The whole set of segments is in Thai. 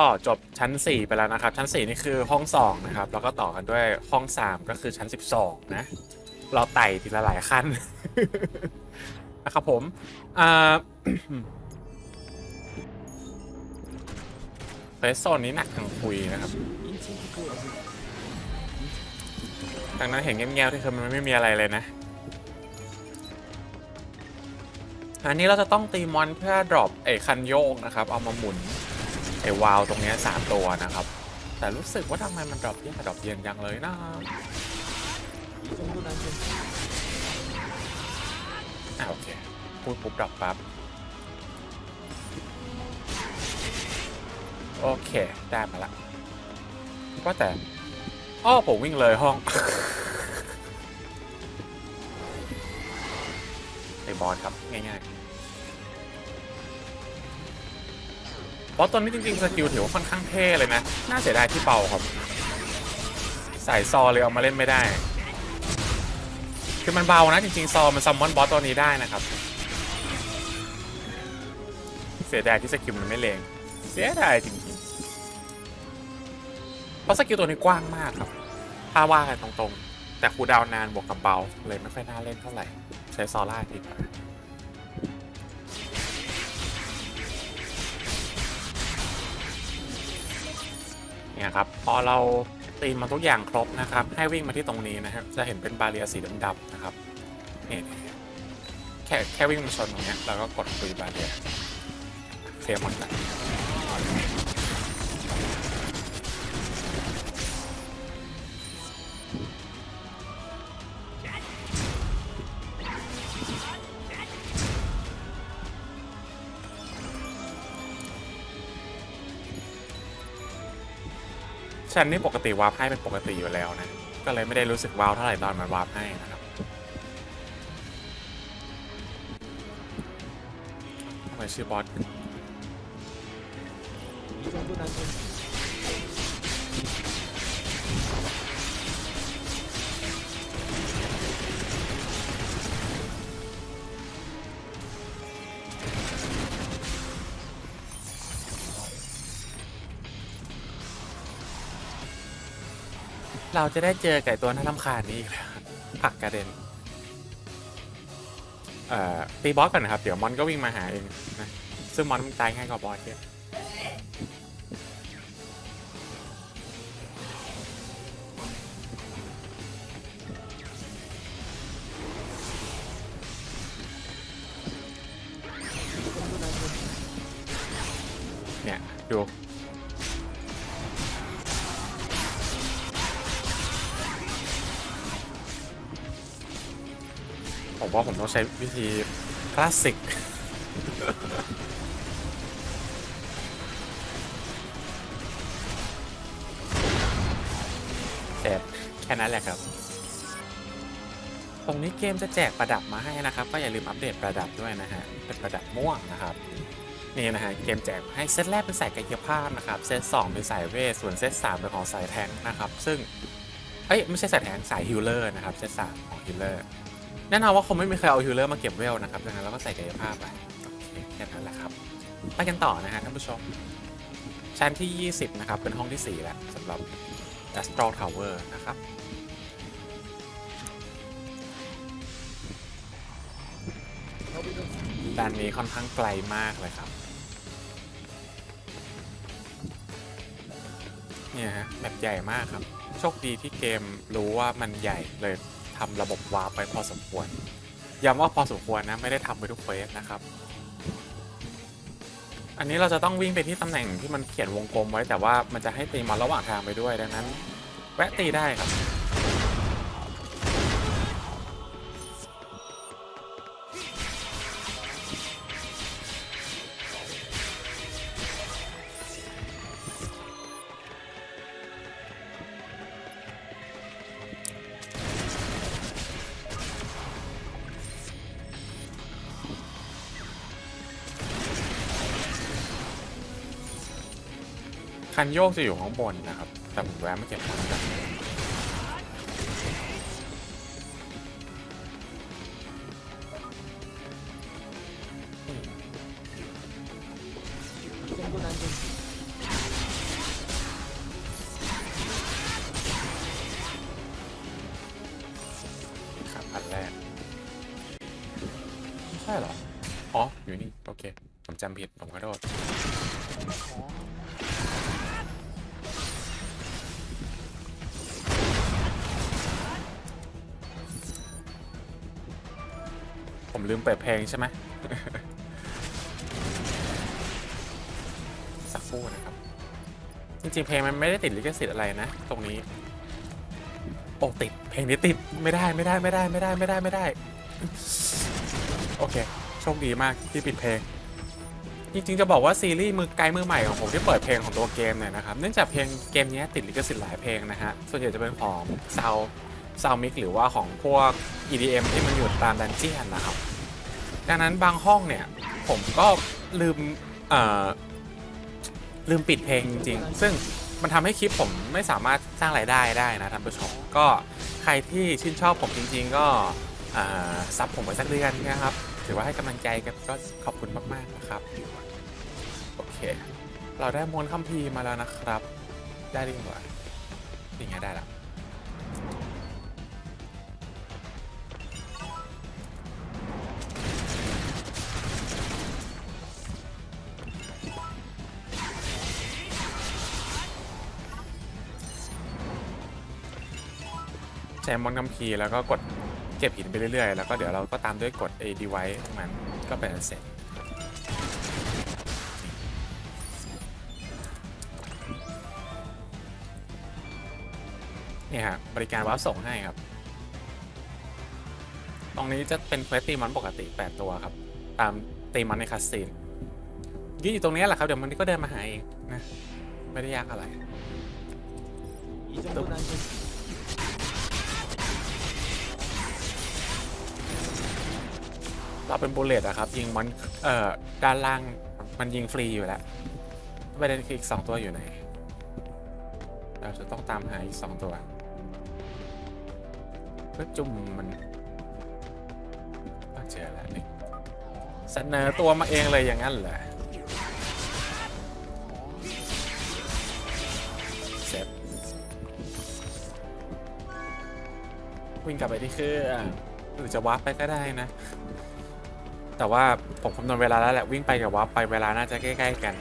็จบชั้น 4 ไปแล้วนะครับ ชั้น 4 นี่คือห้อง 2 นะครับ แล้วก็ต่อกันด้วยห้อง 3 ก็คือชั้น 12 นะ เราไต่ทีละหลายขั้นนะครับผมอ่าเฟสโซนนี้หนักทางคุยนะครับดังนั้นเห็นเงี้ยบๆที่คือมันไม่มีอะไรเลยนะ อันนี้เราจะต้องตีมอนเพื่อดรอปไอ้คันโยกนะครับ เอามาหมุน ไอ้วาวตรงนี้สามตัวนะครับ แต่รู้สึกว่าทำไมมันดรอปยากดรอปเย็นจังเลยนะอ่าโอเคพูดปุ๊บดรอปปั๊บโอเค ได้มาละว่าแต่อ้อผมวิ่งเลยห้องไอ้บอสครับ ง่ายๆ บอสตัวนี้จริงๆสกิลถือว่าค่อนข้างเท่เลยนะ น่าเสียดายที่เป่าครับใส่ซอเลยเอามาเล่นไม่ได้ คือมันเบานะจริงๆซอมันซัมมอนบอสตัวนี้ได้นะครับ เสียดายที่สกิลมันไม่เลงเสียดายจริงๆ เพราะสกิลตัวนี้กว้างมากครับ ถ้าว่ากันตรงๆ แต่คูดาวน์นานบวกกับเบาเลยไม่ค่อยน่าเล่นเท่าไหร่ ใช้ซอล่าดีกว่า เนี่ยครับพอเราตีมาทุกอย่างครบนะครับ ให้วิ่งมาที่ตรงนี้นะครับ จะเห็นเป็นบาเรียสีดำๆนะครับนี่แค่แค่วิ่งมาชนตรงนี้แล้วก็กดคุยบาเรียเคลียร์หมดแล้ว ฉันนี่ปกติวาร์ปให้เป็นปกติอยู่แล้วนะ ก็เลยไม่ได้รู้สึกว้าวเท่าไหร่ตอนมันวาร์ปให้นะครับทำไมชื่อบอส เราจะได้เจอไก่ตัวน่ารำคาญนี้อีกแล้วผักกระเด็นเอ่อตีบอสก่อนนะครับ เดี๋ยวมอนก็วิ่งมาหาเองนะซึ่งมอนมันตายง่ายกว่าบอสเยอะ ผมว่าผมต้องใช้วิธีคลาสสิกแค่แค่นั้นแหละครับ ตรงนี้เกมจะแจกประดับมาให้นะครับ ก็อย่าลืมอัปเดตประดับด้วยนะฮะ เป็นประดับม่วงนะครับ นี่นะฮะ เกมแจกให้เซตแรกเป็นสายกายภาพนะครับ เซตสองเป็นสายเวท ส่วนเซตสามเป็นของสายแทงนะครับ ซึ่ง เอ้ย ไม่ใช่สายแทงสายฮิลเลอร์นะครับ เซตสามของฮิลเลอร์ แน่นอนว่าคงไม่มีใครเอาฮิลเลอร์มาเก็บเวลนะครับดังนั้นเราก็ใส่กายภาพไปโอเคแค่นั้นแหละครับไปกันต่อนะฮะท่านผู้ชม ชั้นที่ 20 นะครับ เป็นห้องที่ 4 แล้วสำหรับ Astral Tower นะครับด้านนี้ค่อนข้างไกลมากเลยครับ เนี่ยฮะแบบใหญ่มากครับ โชคดีที่เกมรู้ว่ามันใหญ่เลย ทำระบบวาร์ปไปพอสมควรย้ำว่าพอสมควรนะไม่ได้ทำไปทุกเควสนะครับ อันนี้เราจะต้องวิ่งไปที่ตำแหน่งที่มันเขียนวงกลมไว้แต่ว่ามันจะให้ตีมาระหว่างทางไปด้วยดังนั้น แวะตีได้ครับ คันโยกจะอยู่ข้างบนนะครับ แต่ผมแวะไม่เก็บของกันขับคันแรกใช่เหรอ อ๋อ อยู่นี่ โอเค ผมจำผิด ผมขอโทษ ลืมเปิดเพลงใช่ไหมสักครู่นะครับ จริงๆเพลงมันไม่ได้ติดลิขสิทธิ์อะไรนะ ตรงนี้โอ้ติด เพลงนี้ติดไม่ได้ไม่ได้ไม่ได้ไม่ได้ไม่ได้ไม่ได้ โอเค โชคดีมากที่ปิดเพลง จริงๆจะบอกว่าซีรีส์มือไกด์มือใหม่ของผมที่เปิดเพลงของตัวเกมเนี่ยนะครับ เนื่องจากเพลงเกมนี้ติดลิขสิทธิ์หลายเพลงนะฮะ ส่วนใหญ่จะเป็นของซาวซาวมิกหรือว่าของพวก EDM ที่มันอยู่ตามดันเจียนนะครับ ดังนั้นบางห้องเนี่ย ผมก็ลืมลืมปิดเพลงจริงๆ ซึ่งมันทำให้คลิปผมไม่สามารถสร้างรายได้ได้นะท่านผู้ชม ก็ใครที่ชื่นชอบผมจริง ๆ ก็ซับผมไปสักเดือนนะครับ ถือว่าให้กำลังใจกันก็ขอบคุณมากๆนะครับ โอเค เราได้มวลคัมภีร์มาแล้วนะครับ ได้ดีกว่านี่ไงได้แล้ว ใช้มอนคัมพีแล้วก็กดเก็บหินไปเรื่อยๆ แล้วก็เดี๋ยวเราก็ตามด้วยกด A D ไว้มันก็เป็นเสร็จนี่ฮะบริการวาร์ส่งให้ครับ ตรงนี้จะเป็นเฟสตีมอนปกติ 8 ตัวครับ ตามตีมอนในคาสซีนยืนอยู่ตรงนี้แหละครับ เดี๋ยวมันก็เดินมาหาเองนะ ไม่ได้ยากอะไรอีจง เราเป็นบูลเลตอะครับ ยิงมันเอ่อด้านล่างมันยิงฟรีอยู่แล้วประเด็นคืออีกสองตัวอยู่ไหน เราจะต้องตามหาอีกสองตัวเพื่อจุ่มมันอะเจอแล้วนี่เสนอตัวมาเองเลยอย่างนั้นเหรอเซฟวิ่งกลับไปที่เครื่องหรือจะวาร์ปไปก็ได้นะ แต่ว่าผมคำนวณเวลาแล้วแหละวิ่งไปกับวาร์ปไปเวลาน่าจะใกล้ๆกัน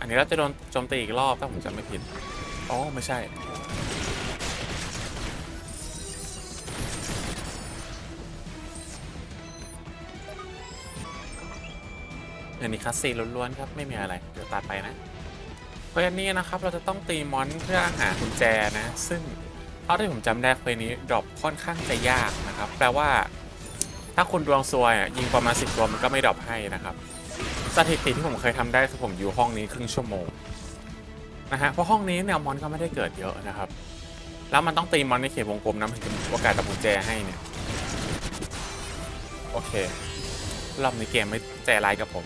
อันนี้เราจะโดนโจมตีอีกรอบถ้าผมจำไม่ผิด อ๋อ ไม่ใช่ อันนี้คัสซีล้วนๆครับ ไม่มีอะไร เดี๋ยวตัดไปนะ เพราะฉะนี้นะครับเราจะต้องตีมอนเพื่อหากุญแจนะ ซึ่ง เท่าที่ผมจำได้เควสนี้ดรอปค่อนข้างจะยากนะครับ แปลว่า ถ้าคุณดวงซวยยิงประมาณสิบตัวมันก็ไม่ดรอปให้นะครับ สถิติที่ผมเคยทำได้คือผมอยู่ห้องนี้ครึ่งชั่วโมงนะฮะเพราะห้องนี้เนี่ยมอนก็ไม่ได้เกิดเยอะนะครับ แล้วมันต้องตีมอนในเขตวงกลมนะมันถึงจะมีโอกาสดับกุญแจให้เนี่ยโอเครอบนี้เกมไม่ใจร้ายกับผม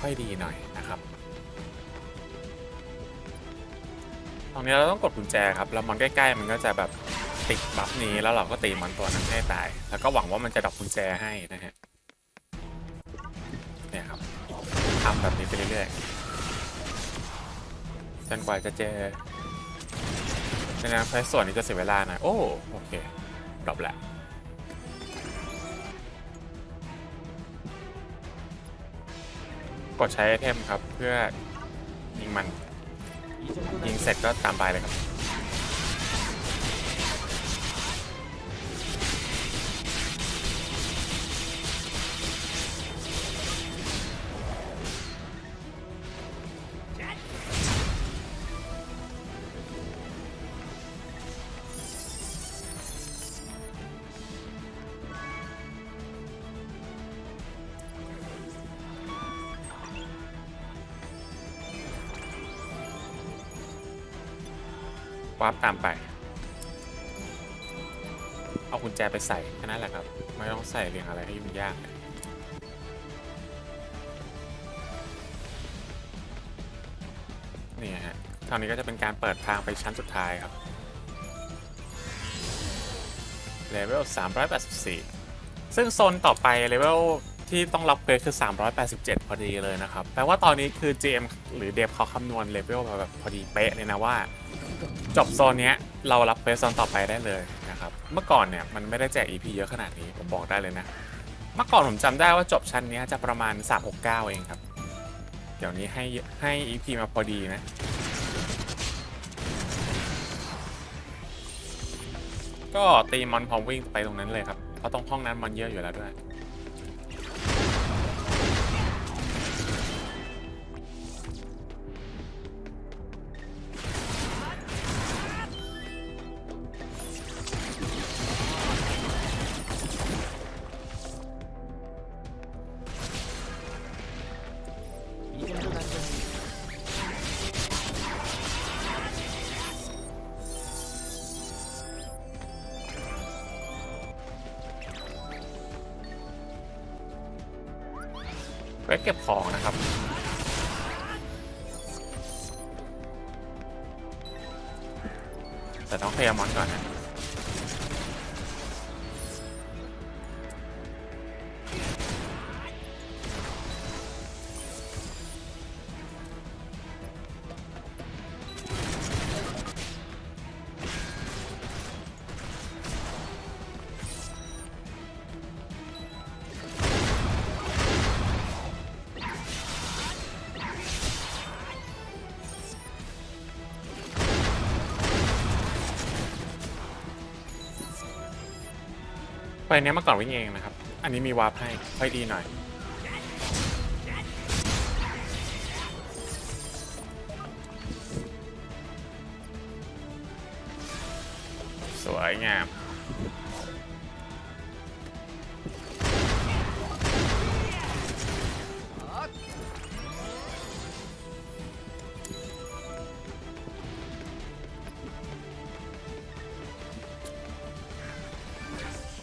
ค่อยดีหน่อยนะครับ รงนี้เราต้องกดกุญแจครับแล้วมอนใกล้ๆมันก็จะแบบติดบัฟนี้แล้วเราก็ตีมอนตัวนั้นให้ตาย แล้วก็หวังว่ามันจะดับกุญแจให้นะฮะเนี่ยครับทำแบบนี้ไปเรื่อยๆจนกว่าจะเจอในน้ะแพส่วนนี้จะเสียเวลาหน่อยโอ้โอเคดรอปแล้วกดใช้ไอเทมครับเพื่อยิงมัน ยิงเสร็จก็ตามไปเลยครับ วาร์ปตามไป เอากุญแจไปใส่แค่นั้นแหละครับ ไม่ต้องใส่เรียงอะไรให้ยุ่งยากนี่ฮะคราวนี้ก็จะเป็นการเปิดทางไปชั้นสุดท้ายครับเลเวล384 ซึ่งโซนต่อไปเลเวลที่ต้องรับเกรดคือ 387 พอดีเลยนะครับ แปลว่าตอนนี้คือ GM หรือเดฟเขาคำนวณเลเวลแบบพอดีเป๊ะเลยนะว่า จบโซนเนี้ยเรารับเควสโซนต่อไปได้เลยนะครับ เมื่อก่อนเนี่ยมันไม่ได้แจก EP เยอะขนาดนี้ผมบอกได้เลยนะ เมื่อก่อนผมจำได้ว่าจบชั้นเนี้ยจะประมาณ 369 เองครับ เดี๋ยวนี้ให้ให้ EP มาพอดีนะ ก็ตีมอนพร้อมวิ่งไปตรงนั้นเลยครับ เพราะตรงห้องนั้นมันเยอะอยู่แล้วด้วย เก็บของนะครับ แต่ต้องเคลียร์มอนก่อนนะ ไปเนี้ยเมื่อก่อนวิ่งเองนะครับ อันนี้มีวาร์ปให้ค่อยดีหน่อย สวยงาม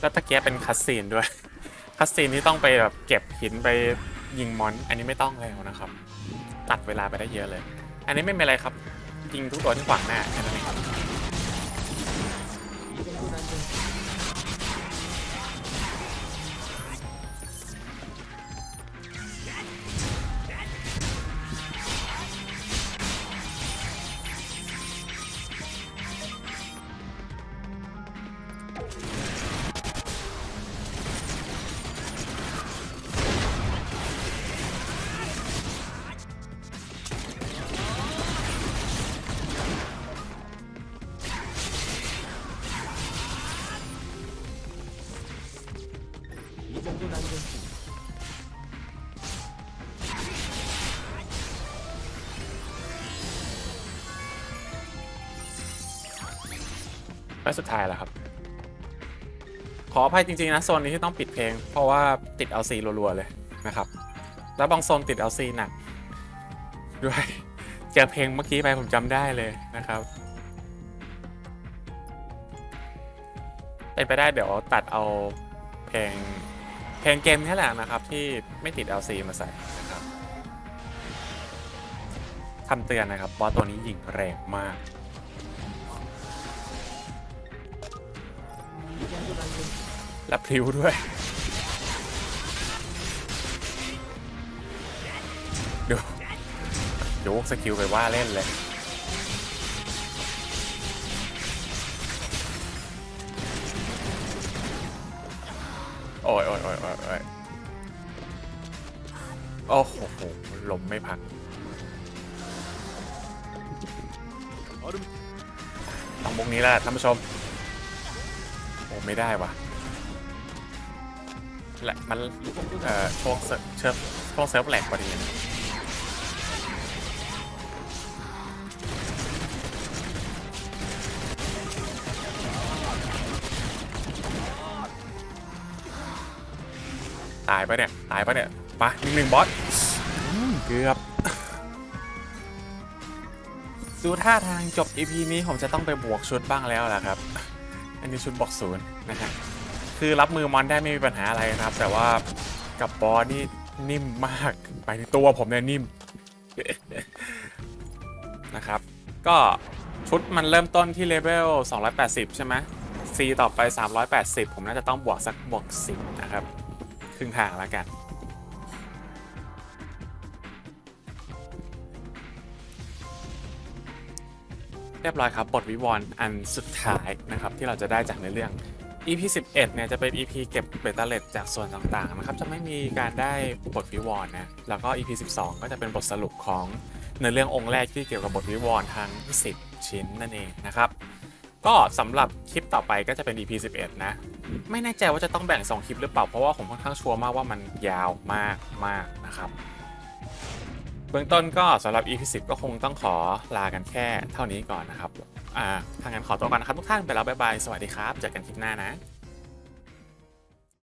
แล้วตะเกียบเป็นคัสซีนด้วย คัสซีนที่ต้องไปแบบเก็บหินไปยิงมอน อันนี้ไม่ต้องแล้วนะครับ ตัดเวลาไปได้เยอะเลย อันนี้ไม่เป็นไรครับ ยิงทุกตัวที่ขวางหน้าแค่นั้นเองครับ และสุดท้ายแล้วครับ ขออภัยจริง ๆ นะ โซนนี้ที่ต้องปิดเพลง เพราะว่าติด LC รัว ๆ เลยนะครับ แล้วบางโซนติด LC หนักด้วยเจอเพลงเมื่อกี้ไปผมจำได้เลยนะครับเป็นไปได้เดี๋ยวตัดเอาเพลงเพลงเกมนี่แหละนะครับ ที่ไม่ติด LC มาใส่นะครับคำเตือนนะครับบอสตัวนี้ยิงแรงมาก และพริ้วด้วย ดูยกสกิลไปว่าเล่นเลย โอ้ยโอ้ยโอ้ยโอ้ยโอ้ยโอ้โหลมไม่พักต้องมุกนี้แล้วล่ะท่านผู้ชม ไม่ได้ว่ะแหละมันเอ่อช่วงเซิร์ฟเชิฟช่วงเซิร์ฟแหลกพอดีตายปะเนี่ย ตายปะเนี่ยปะหนึ่งหนึ่งบอสเกือบ ดูท่าทางจบ EP นี้ผมจะต้องไปบวกชุดบ้างแล้วล่ะครับ นนี้ชุดบอกศูนย์นะครับคือรับมือมอนได้ไม่มีปัญหาอะไรครับ แต่ว่ากับบอสนี่นิ่มมากไปในตัวผมเนี่ยนิ่มนะครับ ก็ชุดมันเริ่มต้นที่เลเวล280 ใช่ไหมซีต่อไป 380 ผมน่าจะต้องบวกสักบวก10นะครับ ครึ่งทางแล้วกัน รียบร้อยครับบทวิวรณ์อันสุดท้ายนะครับที่เราจะได้จากในเรื่อง EP 11เนี่ยจะเป็น EP เก็บเบตเตอร์เลตจากส่วนต่างๆนะครับจะไม่มีการได้บทวิวรณ์นะแล้วก็ EP 12 ก็จะเป็นบทสรุปของในอเรื่ององค์แรกที่เกี่ยวกับบทวิวรณ์ทั้ง 10 ชิ้นนั่นเองนะครับก็สำหรับคลิปต่อไปก็จะเป็น EP 11 นะ ไม่แน่ใจว่าจะต้องแบ่ง 2 คลิปหรือเปล่า เพราะว่าผมค่อนข้างชัวร์มากว่ามันยาวมากมากๆนะครับ เบื้องต้นก็สำหรับ EP 10ก็คงต้องขอลากันแค่เท่านี้ก่อนนะครับอ่าทางนั้นขอตัวก่อนนะครับทุกท่านไปแล้วบ๊ายบาย สวัสดีครับเจอกันคลิปหน้านะ